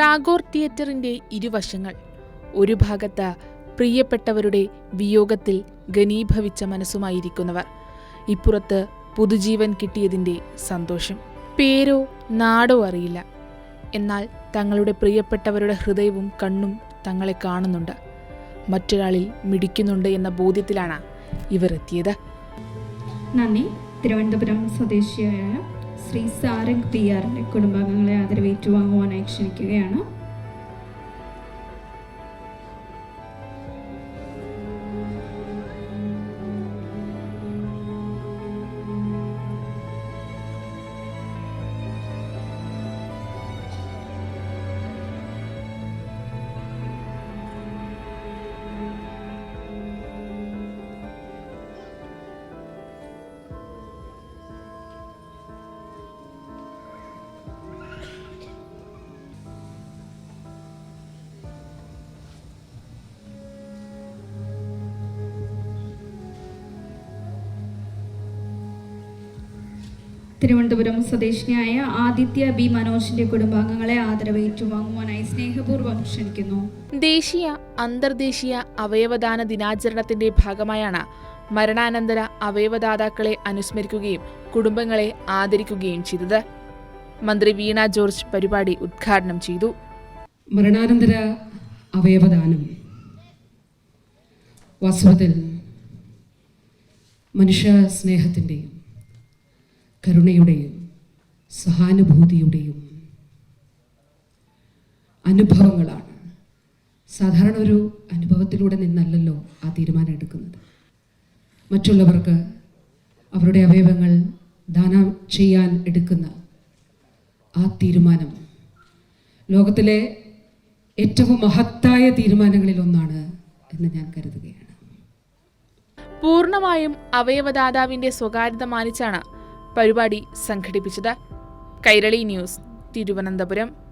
ടാഗോർ തിയേറ്ററിന്റെ ഇരുവശങ്ങൾ. ഒരു ഭാഗത്ത് പ്രിയപ്പെട്ടവരുടെ വിയോഗത്തിൽ ഘനീഭവിച്ച മനസ്സുമായിരിക്കുന്നവർ ഇപ്പുറത്ത് പുതുജീവൻ കിട്ടിയതിന്റെ സന്തോഷം. പേരോ നാടോ അറിയില്ല. എന്നാൽ തങ്ങളുടെ പ്രിയപ്പെട്ടവരുടെ ഹൃദയവും കണ്ണും തങ്ങളെ കാണുന്നുണ്ട്. മറ്റൊരാളിൽ മിടിക്കുന്നുണ്ട് എന്ന ബോധ്യത്തിലാണ് ഇവർ എത്തിയത്. നന്ദി. തിരുവനന്തപുരം സ്വദേശിയായ ശ്രീ സാരംഗ് പി ആറിന്റെ കുടുംബാംഗങ്ങളെ ആദരവേറ്റുവാങ്ങുവാനായി ക്ഷണിക്കുകയാണ്. തിരുവനന്തപുരം സ്വദേശിനിയായ ആദിത്യ ബി മനോജിന്റെ കുടുംബാംഗങ്ങളെ ആദരവ് വാങ്ങുവാനായി സ്നേഹപൂർവം ക്ഷണിക്കുന്നു. ദേശീയ അന്തർദേശീയ അവയവദാന ദിനാചരണത്തിന്റെ ഭാഗമായാണ് മരണാനന്തര അവയവദാതാക്കളെ അനുസ്മരിക്കുകയും കുടുംബങ്ങളെ ആദരിക്കുകയും ചെയ്തത്. മന്ത്രി വീണ ജോർജ് പരിപാടി ഉദ്ഘാടനം ചെയ്തു. മരണാനന്തര അവയവദാനം. വാസ്തവത്തിൽ മനുഷ്യ സ്നേഹത്തിന്റെയും കരുണയുടെയും സഹാനുഭൂതിയുടെയും അനുഭവങ്ങളാണ്. സാധാരണ ഒരു അനുഭവത്തിലൂടെ നിന്നല്ലല്ലോ ആ തീരുമാനം എടുക്കുന്നത്. മറ്റുള്ളവർക്ക് അവരുടെ അവയവങ്ങൾ ദാനം ചെയ്യാൻ എടുക്കുന്ന ആ തീരുമാനം ലോകത്തിലെ ഏറ്റവും മഹത്തായ തീരുമാനങ്ങളിൽ ഒന്നാണ് എന്ന് ഞാൻ കരുതുകയാണ്. പൂർണമായും അവയവദാതാവിന്റെ സ്വകാര്യത മാനിച്ചാണ് പരിപാടി സംഘടിപ്പിച്ചത് കൈരളി ന്യൂസ് തിരുവനന്തപുരം.